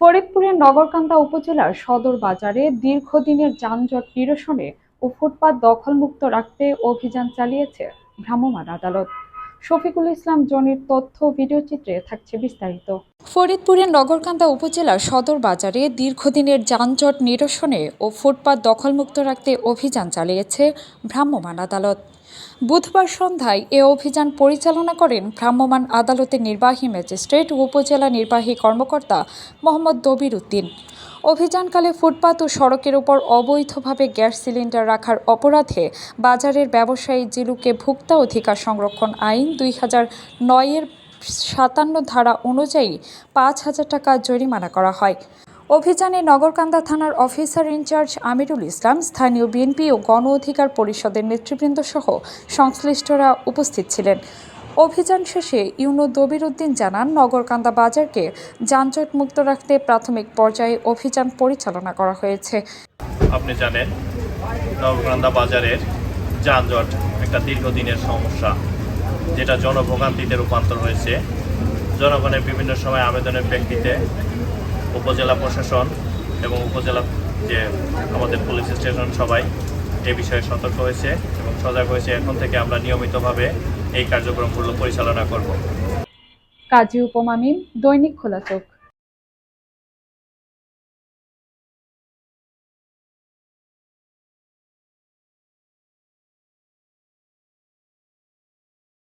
ফরিদপুরের নগরকান্দা উপজেলার সদর বাজারে দীর্ঘদিনের যানজট নিরসনে ও ফুটপাত দখলমুক্ত রাখতে অভিযান চালিয়েছে ভ্রাম্যমাণ আদালত। শফিকুল ইসলাম জনির তথ্য ভিডিওচিত্রে থাকছে বিস্তারিত। ফরিদপুরের নগরকান্দা উপজেলার সদর বাজারে দীর্ঘদিনের যানজট নিরসনে ও ফুটপাত দখলমুক্ত রাখতে অভিযান চালিয়েছে ভ্রাম্যমাণ আদালত। বুধবার সন্ধ্যায় এ অভিযান পরিচালনা করেন ভ্রাম্যমাণ আদালতের নির্বাহী ম্যাজিস্ট্রেট উপজেলা নির্বাহী কর্মকর্তা মোহাম্মদ দবির উদ্দিন। অভিযানকালে ফুটপাত ও সড়কের উপর অবৈধভাবে গ্যাস সিলিন্ডার রাখার অপরাধে বাজারের ব্যবসায়ী জিলুকে ভোক্তা অধিকার সংরক্ষণ আইন দুই হাজার নয়ের সাতান্ন ধারা অনুযায়ী পাঁচ হাজার টাকা জরিমানা করা হয়। অভিযানে নগরকান্দা থানার অফিসার ইনচার্জ আমিরুল ইসলাম, স্থানীয় বিএনপি ও গণ অধিকার পরিষদের নেতৃবৃন্দ সহ সংশ্লিষ্টরা উপস্থিত ছিলেন। অভিযান শেষে ইউনো দবির উদ্দিন জানান, নগরকান্দা বাজারকে যানজট মুক্ত রাখতে প্রাথমিক পর্যায়ে অভিযান পরিচালনা করা হয়েছে। আপনি জানেন নবগ্রান্দা বাজারের যানজট একটা দীর্ঘদিনের সমস্যা, যেটা জনভোগান্তিতে রূপান্তর হয়েছে। জনগণের বিভিন্ন সময় আবেদনের প্রেক্ষিতে উপজেলা প্রশাসন এবং উপজেলা যে আমাদের পুলিশ স্টেশন সবাই এ বিষয়ে সতর্ক হয়েছে এবং সজাগ হয়েছে। এখন থেকে আমরা নিয়মিতভাবে এই কার্যক্রমগুলো পরিচালনা করব। কাজী উপমামিন দৈনিক খোলা চোখ।